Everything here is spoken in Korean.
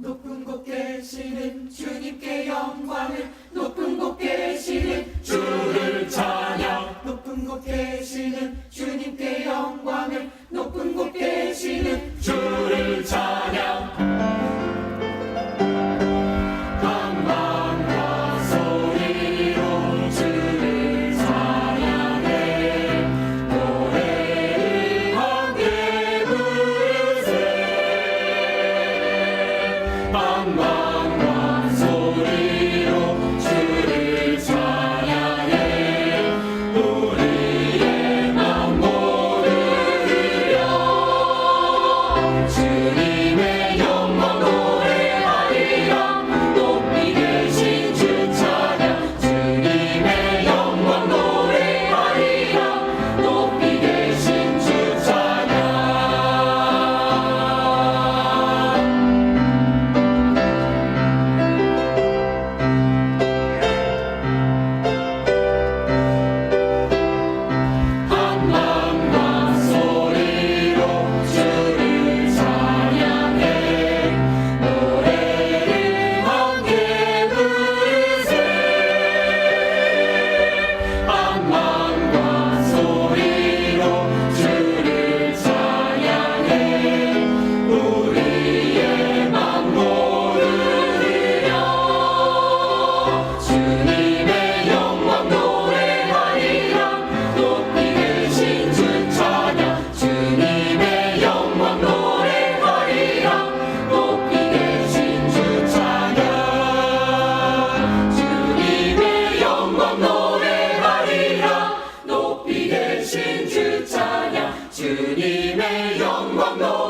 높은 곳 계시는 주님께 영광을 높은 곳 계시는 주를 찬양. 높은 곳 계시는 주 Bamba. no.